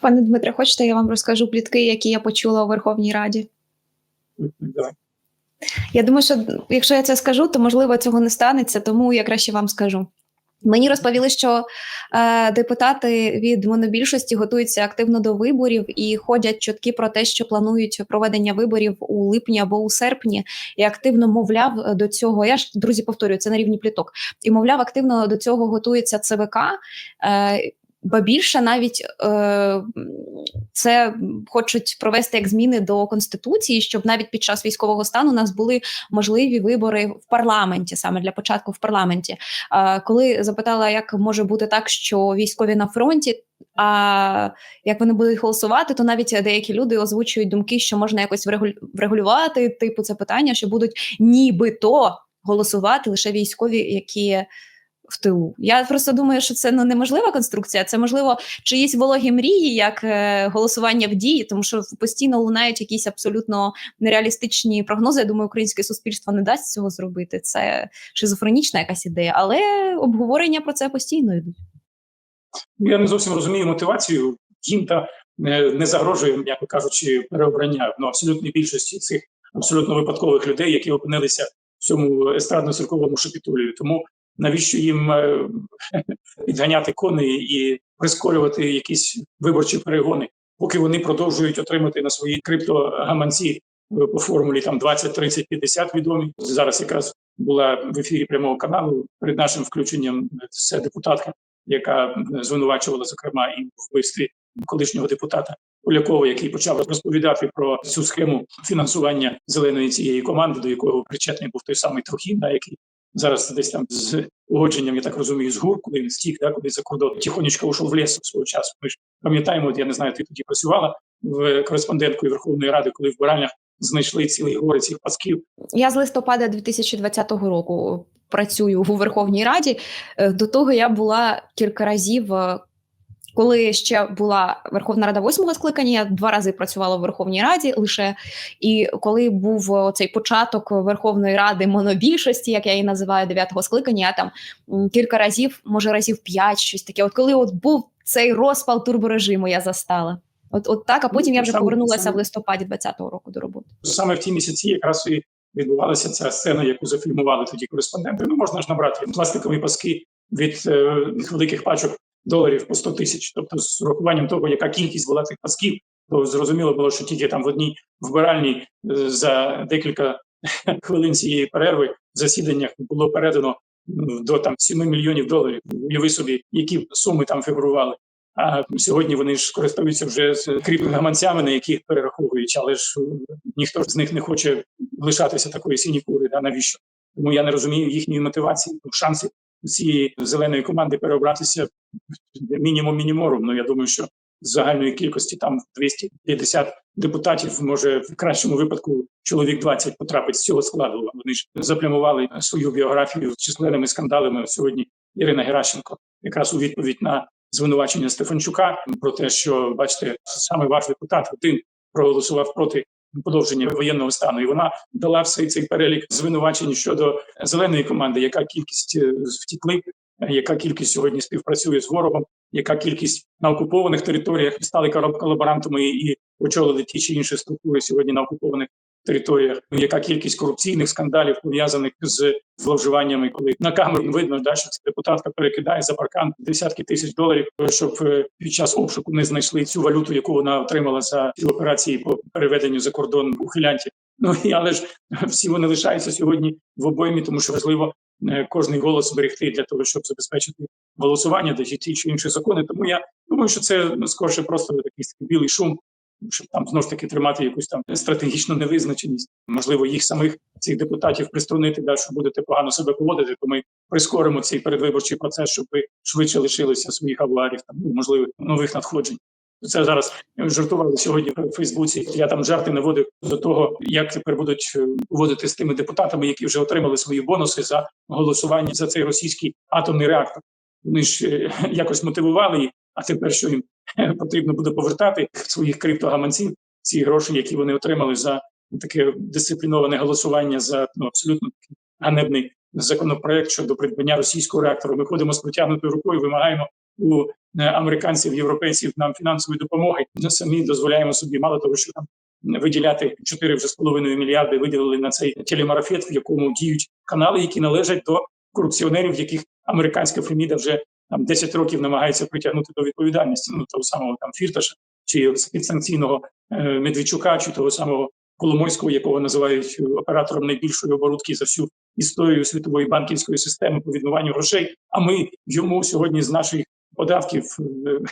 Пане Дмитре, хочете, я вам розкажу плітки, які я почула у Верховній Раді? Давай. Я думаю, що якщо я це скажу, то можливо цього не станеться, тому я краще вам скажу. Мені розповіли, що е, депутати від монобільшості готуються активно до виборів і ходять чутки про те, що планують проведення виборів у липні або у серпні, і активно мовляв до цього. Я ж друзі повторюю, це на рівні пліток. І мовляв, активно до цього готується ЦВК. Е, Ба більше навіть е, це хочуть провести як зміни до конституції, щоб навіть під час військового стану у нас були можливі вибори в парламенті, саме для початку в парламенті. Е, коли запитала, як може бути так, що військові на фронті. А як вони будуть голосувати, то навіть деякі люди озвучують думки, що можна якось врегулювати типу це питання, що будуть нібито голосувати лише військові, які в тилу. Я просто думаю, що це ну неможлива конструкція. Це можливо чиїсь вологі мрії, як е, голосування в дії, тому що постійно лунають якісь абсолютно нереалістичні прогнози. Я думаю, українське суспільство не дасть цього зробити. Це шизофренічна якась ідея, але обговорення про це постійно йдуть. Я не зовсім розумію мотивацію. Їм та не, не загрожує, м'яко кажучи, переобрання ну, абсолютній більшості цих абсолютно випадкових людей, які опинилися в цьому естрадно-цирковому шапітулію. Тому навіщо їм е, підганяти коней і прискорювати якісь виборчі перегони, поки вони продовжують отримати на свої криптогаманці е, по формулі там 20, 30, 50 відомі. Зараз якраз була в ефірі прямого каналу перед нашим включенням. Це депутатка, яка звинувачувала зокрема і в вбивстві колишнього депутата. Полякова, який почав розповідати про цю схему фінансування зеленої цієї команди, до якого причетний був той самий Трухін, який зараз десь там з угодженням, я так розумію, з гур, коли він стік, да, коли за кордон тихонечко ушов в ліс свого часу. Ми ж пам'ятаємо, я не знаю, ти тоді працювала в кореспонденткою Верховної Ради, коли в Баранях знайшли цілий гори цих пасків. Я з листопада 2020 року працюю у Верховній Раді. Е, до того я була кілька разів е, коли ще була Верховна Рада восьмого скликання, я два рази працювала в Верховній Раді лише і коли був цей початок Верховної Ради монобільшості, як я її називаю дев'ятого скликання, я там кілька разів, може разів п'ять, щось таке. От коли от був цей розпал турборежиму, я застала. От, от так, а ну, потім я вже повернулася в листопаді 20-го року до роботи. Саме в ті місяці якраз і відбувалася ця сцена, яку зафільмували тоді кореспонденти. Ну можна ж набрати пластикові паски від е, великих пачок доларів по 100 тисяч. Тобто, з урахуванням того, яка кількість була цих пасків, то зрозуміло було, що тільки там в одній вбиральній е, за декілька хвилин цієї перерви в засіданнях було передано до там 7 мільйонів доларів. Уяви собі, які суми там фігурували. А сьогодні вони ж користуються вже з кріп-гаманцями, на яких перераховують, але ж е, ніхто з них не хоче лишатися такої синікури. Да навіщо? Тому я не розумію їхньої мотивації. Шанси цієї зеленої команди переобратися мінімум мініморум. Ну я думаю, що з загальної кількості там 250 депутатів може в кращому випадку чоловік 20 потрапить з цього складу. Вони ж заплямували свою біографію з численними скандалами. Сьогодні Ірина Геращенко, якраз у відповідь на звинувачення Стефанчука про те, що бачите, саме ваш депутат один проголосував проти подовження воєнного стану, і вона дала все цей перелік звинувачень щодо зеленої команди, яка кількість е, втікли, яка кількість сьогодні співпрацює з ворогом, яка кількість на окупованих територіях стали колаборантами і очолили ті чи інші структури сьогодні на окупованих територіях, яка кількість корупційних скандалів пов'язаних з зловживаннями, коли на камеру видно, да, що ця депутатка перекидає за паркан десятки тисяч доларів, щоб е, під час обшуку не знайшли цю валюту, яку вона отримала за ці операції по переведенню за кордон ухилянтів. Ну але ж всі вони лишаються сьогодні в обоймі, тому що важливо е, кожний голос зберегти для того, щоб забезпечити голосування за ті чи інші закони. Тому я думаю, що це ну, скорше просто такий білий шум щоб там знову ж таки тримати якусь там стратегічну невизначеність, можливо, їх самих цих депутатів приструнити, да, що будете погано себе поводити, то ми прискоримо цей передвиборчий процес, щоб ви швидше лишилися своїх авуарів, там ну, можливо нових надходжень. Це зараз жартували сьогодні в Фейсбуці. Я там жарти наводив до того, як тепер будуть е, поводити з тими депутатами, які вже отримали свої бонуси за голосування за цей російський атомний реактор. Вони ж е, якось мотивували їх, а тепер що їм потрібно буде повертати своїх криптогаманців ці гроші, які вони отримали за таке дисципліноване голосування за ну, абсолютно ганебний законопроект щодо придбання російського реактора. Ми ходимо з протягнутою рукою, вимагаємо у е, американців, європейців нам фінансової допомоги. Ми самі дозволяємо собі мало того, що там виділяти 4 вже з половиною мільярди виділили на цей телемарафет, в якому діють канали, які належать до корупціонерів, яких американська Феміда вже там 10 років намагається притягнути до відповідальності. Ну того самого там Фірташа чи підсанкційного е, Медведчука, чи того самого Коломойського, якого називають е, оператором найбільшої оборудки за всю історію світової банківської системи по відмиванню грошей. А ми йому сьогодні з наших податків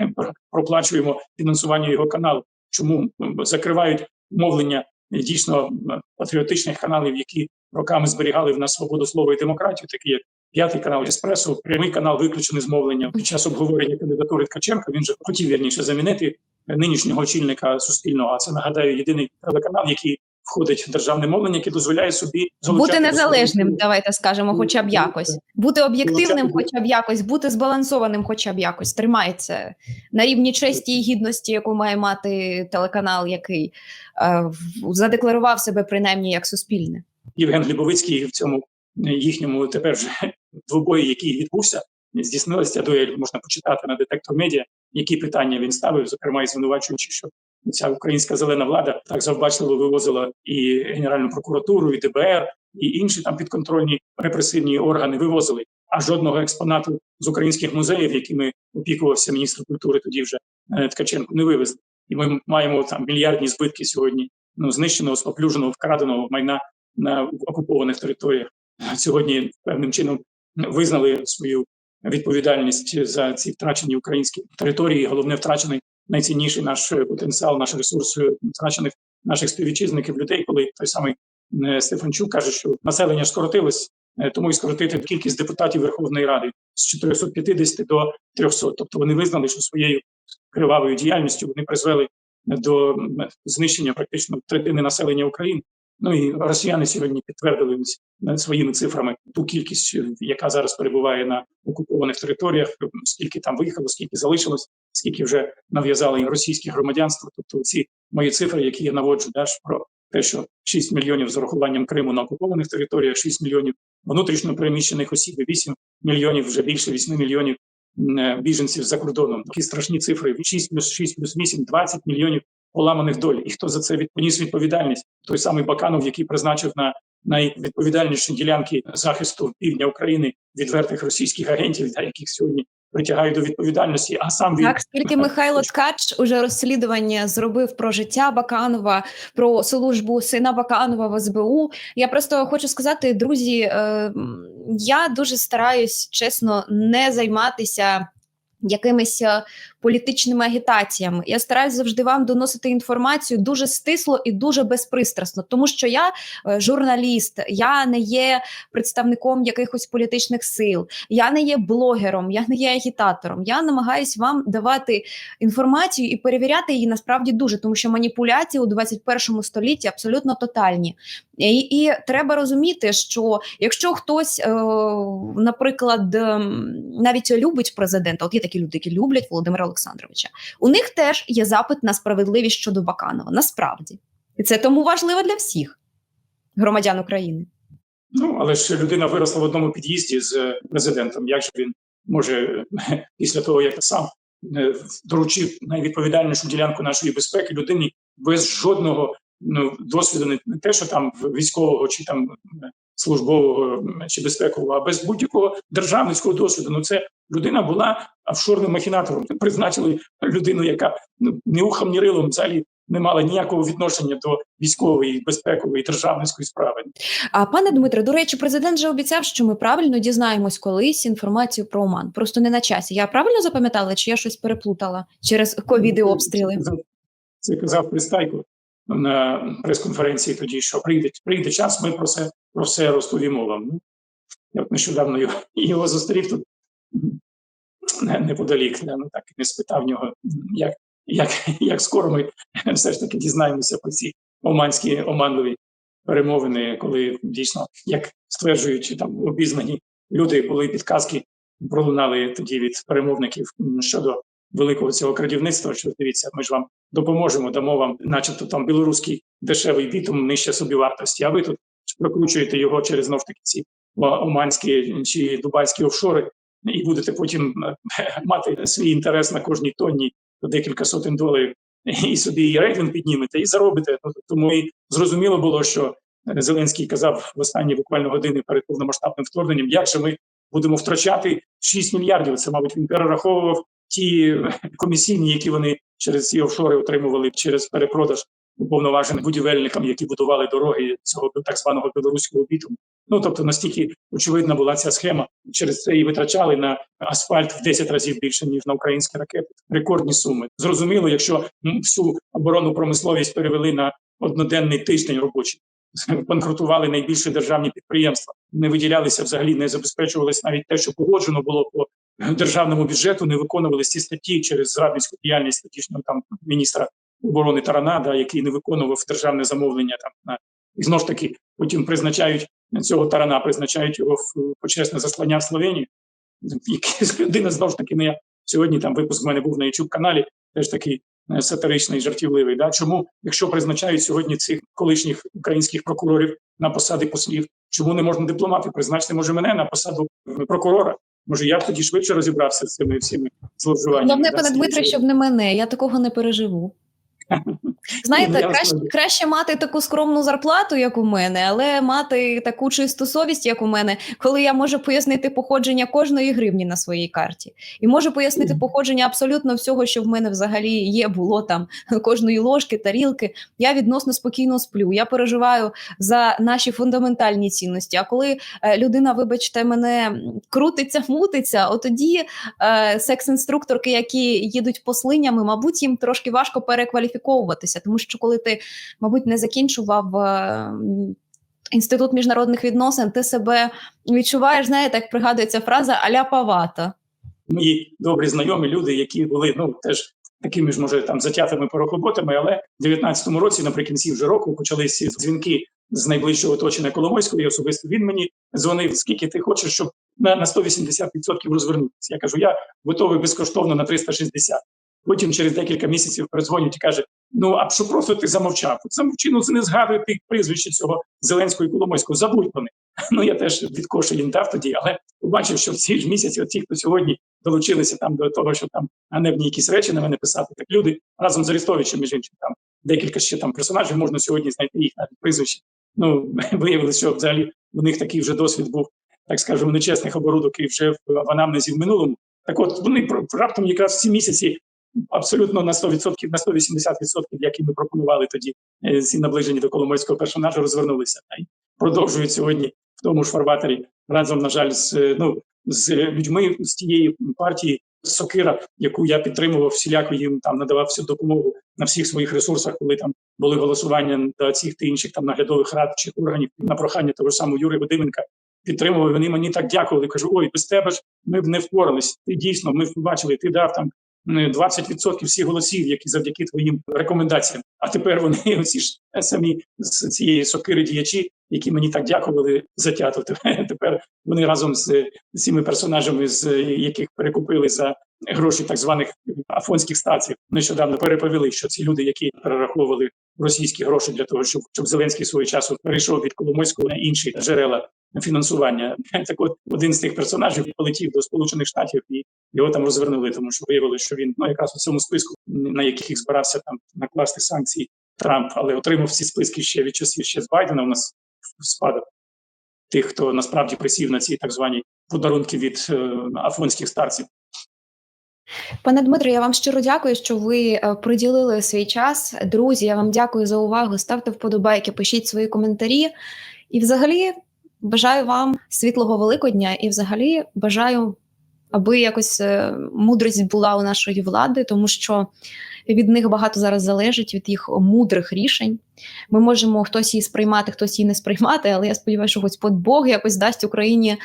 е, проплачуємо фінансування його каналу. Чому закривають мовлення дійсно патріотичних каналів, які роками зберігали в нас свободу слова і демократію, такі як п'ятий канал Еспресо, прямий канал виключений з мовлення під час обговорення кандидатури Ткаченка. Він же хотів вірніше замінити нинішнього очільника суспільного. А це нагадаю єдиний телеканал, який входить в державне мовлення, яке дозволяє собі Бути незалежним, свого- давайте скажемо, хоча б якось. Бути об'єктивним, хоча б якось, бути збалансованим, хоча б якось. Тримається на рівні честі і гідності, яку має мати телеканал, який е, задекларував себе принаймні як суспільне. Євген Глібовицький в цьому е, їхньому тепер вже двобої, який відбувся, здійснилася дуель. Можна почитати на детектор медіа, які питання він ставив, зокрема і звинувачуючи, що ця українська зелена влада так завбачливо вивозила і Генеральну прокуратуру, і ДБР, і інші там підконтрольні репресивні органи вивозили. А жодного експонату з українських музеїв, якими опікувався міністр культури, тоді вже е, Ткаченко, не вивезли. І ми маємо там мільярдні збитки сьогодні ну, знищеного, споплюженого, вкраденого майна на окупованих територіях. Сьогодні певним чином визнали свою відповідальність за ці втрачені українські території. Головне, втрачений найцінніший наш потенціал, наш ресурс е, втрачених наших співвітчизників, людей, коли той самий е, Стефанчук каже, що населення скоротилось, е, тому і скоротити кількість депутатів Верховної Ради з 450 до 300. Тобто вони визнали, що своєю кривавою діяльністю вони призвели до знищення практично третини населення України. Ну і росіяни сьогодні підтвердили своїми цифрами ту кількість, яка зараз перебуває на окупованих територіях, скільки там виїхало, скільки залишилось, скільки вже нав'язали російське громадянство. Тобто ці мої цифри, які я наводжу, даш про те, що 6 мільйонів з урахуванням Криму на окупованих територіях, 6 мільйонів внутрішньо переміщених осіб, і 8 мільйонів вже більше 8 мільйонів е, біженців за кордоном. Такі страшні цифри: 6 плюс 6 плюс 8, 20 мільйонів поламаних доль. І хто за це від- поніс відповідальність? Той самий Баканов, який призначив на найвідповідальніші ділянки захисту півдня України відвертих російських агентів, яких сьогодні притягають до відповідальності. А сам він Так, скільки Михайло Ткач уже розслідування зробив про життя Баканова, про службу сина Баканова в СБУ. Я просто хочу сказати, друзі, е, я дуже стараюсь чесно не займатися. Якимись е, політичними агітаціями я стараюсь завжди вам доносити інформацію дуже стисло і дуже безпристрасно, тому що я е, журналіст, я не є представником якихось політичних сил, я не є блогером, я не є агітатором. Я намагаюсь вам давати інформацію і перевіряти її насправді дуже, тому що маніпуляції у 21 столітті абсолютно тотальні. І, і треба розуміти, що якщо хтось, е, наприклад, навіть любить президента, от є такі люди, які люблять Володимира Олександровича, у них теж є запит на справедливість щодо Баканова. Насправді, і це тому важливо для всіх громадян України. Ну, але ж людина виросла в одному під'їзді з е, президентом. Як же він може е, після того, як сам е, доручив найвідповідальнішу ділянку нашої безпеки людині без жодного ну, досвіду, не те, що там військового чи там службового чи безпекового, а без будь-якого державницького досвіду. Ну це людина була офшорним махінатором. Призначили людину, яка ну ні ухом, ні рилом взагалі не мала ніякого відношення до військової, безпекової, державницької справи. А пане Дмитре, до речі, президент же обіцяв, що ми правильно дізнаємось колись інформацію про Оман. Просто не на часі. Я правильно запам'ятала, чи я щось переплутала через ковід і обстріли? Це казав Пристайко на прес-конференції тоді, що прийде, прийде час, ми про це про все розповімо вам. Ну, я от нещодавно його, його зустрів тут неподалік. да, Ну так і не спитав нього, як, як, як скоро ми все ж таки дізнаємося про ці оманські оманливі перемовини, коли дійсно, як стверджують там обізнані люди, були підказки, пролунали тоді від перемовників щодо великого цього крадівництва. Що дивіться, ми ж вам допоможемо, дамо вам, начебто, там білоруський дешевий бітум нижче собівартості, а ви тут прокручуєте його через знов таки ці оманські чи дубайські офшори. і будете потім е, мати свій інтерес на кожній тонні декілька сотень доларів, і собі і рейтинг піднімете, і заробите. Ну, тому і зрозуміло було, що Зеленський казав в останні буквально години перед повномасштабним вторгненням, як же ми будемо втрачати 6 мільярдів. Це, мабуть, він перераховував ті комісійні, які вони через ці офшори отримували через перепродаж уповноваженим будівельникам, які будували дороги цього так званого білоруського бітуму. Ну тобто настільки очевидна була ця схема. Через це і витрачали на асфальт в 10 разів більше ніж на українські ракети. Рекордні суми. Зрозуміло, якщо всю оборонну промисловість перевели на одноденний тиждень робочий. Банкрутували найбільші державні підприємства, не виділялися взагалі, не забезпечувалось навіть те, що погоджено було по державному бюджету, не виконувалися ці статті через зрадницьку діяльність тодішнього там міністра оборони Тарана, да, який не виконував державне замовлення там на і знову ж таки потім призначають цього тарана, призначають його в почесне заслання в Словенію. Якась людина знову ж таки не я. Сьогодні там випуск в мене був на youtube каналі, теж такий сатиричний, жартівливий. Да? Чому, якщо призначають сьогодні цих колишніх українських прокурорів на посади послів, чому не можна дипломати? Призначити може мене на посаду е, прокурора? Може, я б тоді швидше розібрався з цими всіми зловживаннями. Головне, пане Дмитре, щоб не мене, я такого не переживу. Знаєте, Ну, краще, краще мати таку скромну зарплату, як у мене, але мати таку чисту совість, як у мене, коли я можу пояснити походження кожної гривні на своїй карті, і можу пояснити походження абсолютно всього, що в мене взагалі є, було там кожної ложки, тарілки. Я відносно спокійно сплю. Я переживаю за наші фундаментальні цінності. А коли е, людина, вибачте, мене крутиться, мутиться, от тоді е, секс-інструкторки, які їдуть послинями, мабуть, їм трошки важко перекваліфіковуватися, тому що коли ти, мабуть, не закінчував. е, Інститут міжнародних відносин, ти себе відчуваєш, знаєте, як пригадується фраза аля павата. мої добрі знайомі люди, які були ну теж такими ж може там затятими порохоботами, але в 19-му році, наприкінці вже року, почалися дзвінки з найближчого оточення Коломойського. І особисто він мені дзвонив. Скільки ти хочеш, щоб на, на 180% розвернутися? Я кажу, я готовий безкоштовно на 360. Потім через декілька місяців передзвонять і каже: Ну а що просто ти замовчав? От Замовчи, ну це не згадує ти прізвище цього Зеленського і Коломойського. Забудь про них. Ну я теж відкошу їм дав тоді, але побачив, що в ці ж місяці, от хто сьогодні долучилися там до того, що там ганебні якісь речі на мене писати, так люди разом з Арестовичем, між іншим, там декілька ще там персонажів можна сьогодні знайти їх навіть прізвище. Ну виявилося, що взагалі у них такий вже досвід був, так скажемо, нечесних оборудок і вже в, анамнезі в минулому. Так, от вони раптом якраз ці місяці абсолютно на 100%, на 180%, які ми пропонували тоді е, ці наближені до Коломойського персонажа, розвернулися й продовжують сьогодні в тому ж фарватері разом, на жаль, з е, ну з людьми з тієї партії Сокира, яку я підтримував, всіляко їм там надавав всю допомогу на всіх своїх ресурсах, коли там були голосування до цих та інших там наглядових рад чи органів на прохання того ж самого Юрія Годименка. Підтримували, вони мені так дякували. Кажу, ой, без тебе ж ми б не впорались. Ти дійсно, ми побачили, ти дав там 20% всіх голосів, які завдяки твоїм рекомендаціям. А тепер вони усі ж самі з цієї сокири діячі, які мені так дякували затято. Тепер вони разом з цими персонажами, з яких перекупили за гроші так званих афонських стацій, нещодавно переповіли, що ці люди, які перераховували російські гроші для того, щоб, щоб Зеленський свого часу перейшов від Коломойського на інші джерела фінансування. Так от один з тих персонажів полетів до Сполучених Штатів і його там розвернули, тому що виявилося, що він ну якраз у цьому списку, на яких збирався там накласти санкції Трамп, але отримав ці списки ще від часів ще з Байдена. У нас спадок тих, хто насправді присів на ці так звані подарунки від е, афонських старців. Пане Дмитро, я вам щиро дякую, що ви е, приділили свій час. Друзі, я вам дякую за увагу. Ставте вподобайки, пишіть свої коментарі. І, взагалі, бажаю вам світлого Великодня і, взагалі, бажаю, аби якось е, мудрість була у нашої влади, тому що від них багато зараз залежить, від їх мудрих рішень. Ми можемо хтось її сприймати, хтось її не сприймати, але я сподіваюся, що Господь Бог якось дасть Україні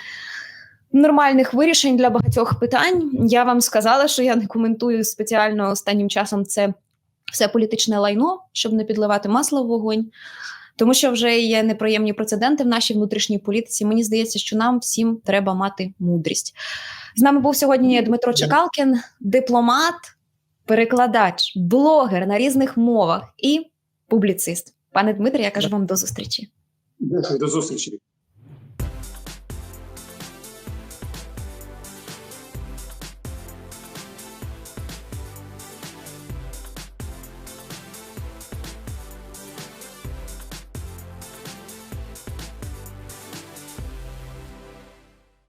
нормальних вирішень для багатьох питань. Я вам сказала, що я не коментую спеціально останнім часом це все політичне лайно, щоб не підливати масло в вогонь. Тому що вже є неприємні прецеденти в нашій внутрішній політиці. Мені здається, що нам всім треба мати мудрість. З нами був сьогодні Дмитро Чекалкін, дипломат, перекладач, блогер на різних мовах і публіцист. Пане Дмитре, я кажу вам до зустрічі. До зустрічі.